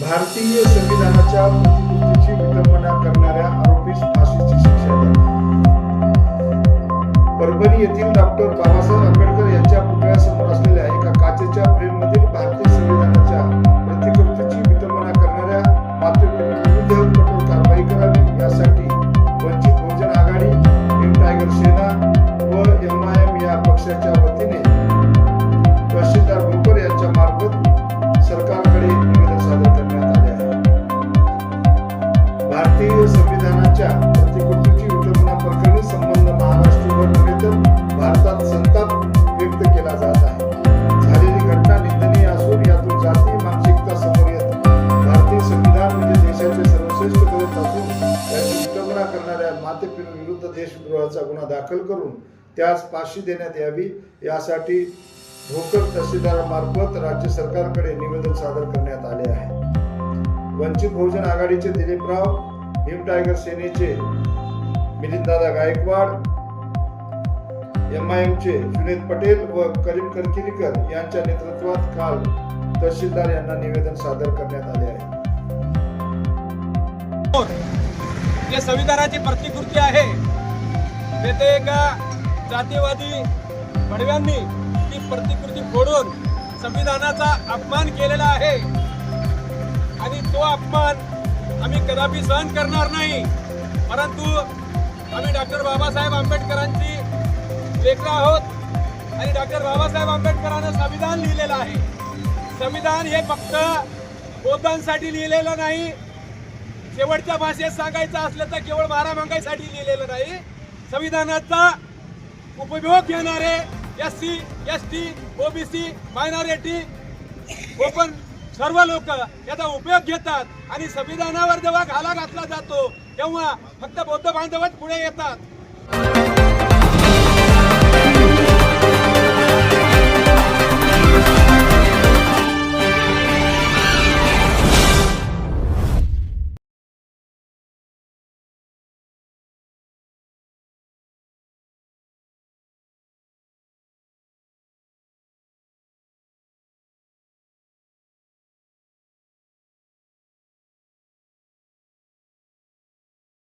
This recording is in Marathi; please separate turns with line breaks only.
भारतीय संविधानाच्या प्रतिकृतीची विटंबना करणाऱ्या आरोपीस फाशीची शिक्षा परभणी येथील डॉक्टर बाबासाहेब जात आहे. झालेली घटना निंदनीय असून यातून जाती मानसिकता समोर येत. भारतीय संविधान म्हणजे देशाचे सर्वश्रेष्ठ ग्रंथ असून त्याची विटंबना करणाऱ्या मातेविरुद्ध देशद्रोहाचा गुन्हा दाखल करून त्यास फाशी देण्यात यावी यासाठी भोकर तहसीलदारामार्फत राज्य सरकारकडे निवेदन सादर करण्यात आले आहे. वंचित बहुजन आघाडीचे दिलीपराव हिम टायगर सेनेचे मिलिंददादा गायकवाड एम आय एमचे जुनेद पटेल व करीम करकिरीकर यांच्या नेतृत्वात काल तहसीलदार यांना निवेदन सादर करण्यात आले आहे.
जे संविधानाची प्रतिकृती आहे. तेथे एका जातीवादी बडव्यांनी ती प्रतिकृती फोडून संविधानाचा अपमान केलेला आहे. आणि तो अपमान आम्ही कदापि सहन करणार नाही. परंतु आम्ही डॉक्टर बाबासाहेब आंबेडकरांची लेकरं आहोत. आणि डॉक्टर बाबासाहेब आंबेडकरांनं संविधान लिहिलेलं आहे. संविधान हे फक्त बौद्धांसाठी लिहिलेलं नाही. शेवटच्या भाषेत सांगायचं असलं तर केवळ बारा मागायसाठी लिहिलेलं नाही. संविधानाचा उपयोग घेणारे S C S T OBC minority open सर्व लोक याचा उपयोग घेतात आणि संविधानावर जेव्हा घाला घातला जातो तेव्हा फक्त बौद्ध बांधवच पुढे येतात.